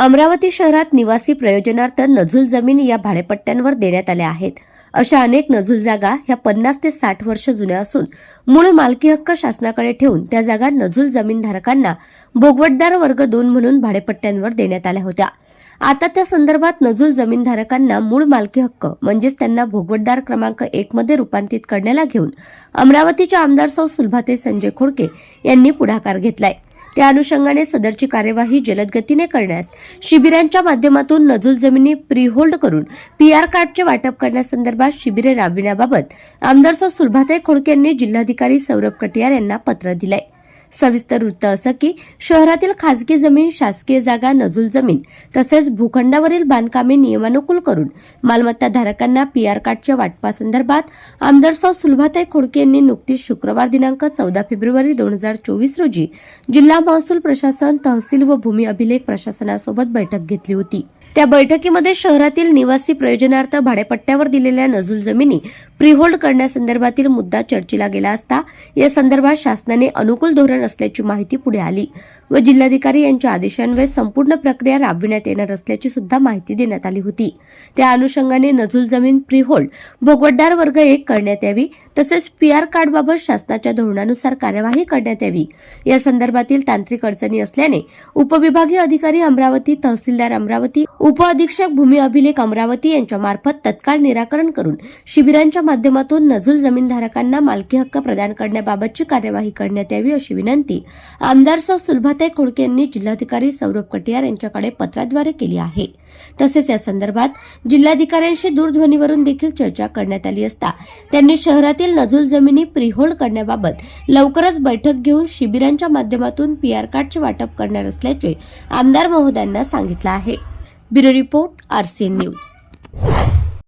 अमरावती शहरात निवासी प्रयोजनार्थ नझुल जमीन या भाडेपट्ट्यांवर देण्यात आल्या आहेत. अशा अनेक नझुल जागा ह्या पन्नास ते साठ वर्ष जुन्या असून मूळ मालकी हक्क शासनाकडे ठेवून त्या जागा नझुल जमीनधारकांना भोगवटदार वर्ग दोन म्हणून भाडेपट्ट्यांवर देण्यात आल्या होत्या. आता त्या संदर्भात नजूल जमीनधारकांना मूळ मालकी हक्क म्हणजेच त्यांना भोगवटदार क्रमांक एक मध्ये रूपांतरित करण्याला घेऊन अमरावतीच्या आमदार सौ सुलभाते संजय खोडके यांनी पुढाकार घेतलाय. त्या अनुषंगाने सदरची कार्यवाही जलद गतीने करण्यास शिबिरांच्या माध्यमातून नजूल जमिनी प्रीहोल्ड करून पीआर कार्डचे वाटप करण्यासंदर्भात शिबिरे राबविण्याबाबत आमदार सौ सुलभाताई खोडके यांनी जिल्हाधिकारी सौरभ कटियार यांना पत्र दिलंय. सविस्तर वृत्त असं की शहरातील खासगी जमीन शासकीय जागा नजूल जमीन तसेच भूखंडावरील बांधकामे नियमानुकूल करून मालमत्ता धारकांना पीआर कार्डच्या वाटपासंदर्भात आमदार सौ सुलभाताई खोडके यांनी नुकतीच शुक्रवार दिनांक चौदा फेब्रुवारी दोन हजार चोवीस रोजी जिल्हा महसूल प्रशासन तहसील व भूमी अभिलेख प्रशासनासोबत बैठक घेतली होती. त्या बैठकीमध्ये शहरातील निवासी प्रयोजनार्थ भाडेपट्ट्यावर दिलेल्या नजूल जमिनी प्रीहोल्ड करण्यासंदर्भातील मुद्दा चर्चेला गेला असता या संदर्भात शासनाने अनुकूल धोरण असल्याची माहिती पुढे आली व जिल्हाधिकारी यांच्या आदेशान्वये संपूर्ण प्रक्रिया राबविण्यात येणार असल्याची सुद्धा माहिती देण्यात आली होती. त्या अनुषंगाने नजूल जमीन प्रीहोल्ड भोगवटदार वर्ग एक करण्यात यावी तसेच पीआर कार्डबाबत शासनाच्या धोरणानुसार कार्यवाही करण्यात यावी. या संदर्भातील तांत्रिक अडचणी असल्याने उपविभागीय अधिकारी अमरावती तहसीलदार अमरावती उपअधीक्षक भूमी अभिलेख अमरावती यांच्या मार्फत तत्काळ निराकरण करून शिबिरांच्या माध्यमातून नजूल जमीनधारकांना मालकी हक्क प्रदान करण्याबाबतची कार्यवाही करण्यात यावी अशी विनंती आमदार सौ सुलभाताई खोडके यांनी जिल्हाधिकारी सौरभ कटियार यांच्याकडे पत्राद्वारे केली आहे. तसेच या संदर्भात जिल्हाधिकाऱ्यांशी दूरध्वनीवरून देखील चर्चा करण्यात आली असता त्यांनी शहरातील नजूल जमिनी प्रीहोल्ड करण्याबाबत लवकरच बैठक घेऊन शिबिरांच्या माध्यमातून पीआर कार्डचे वाटप करणार असल्याचे आमदार महोदयांना सांगितलं आहे. Bureau report RCN news.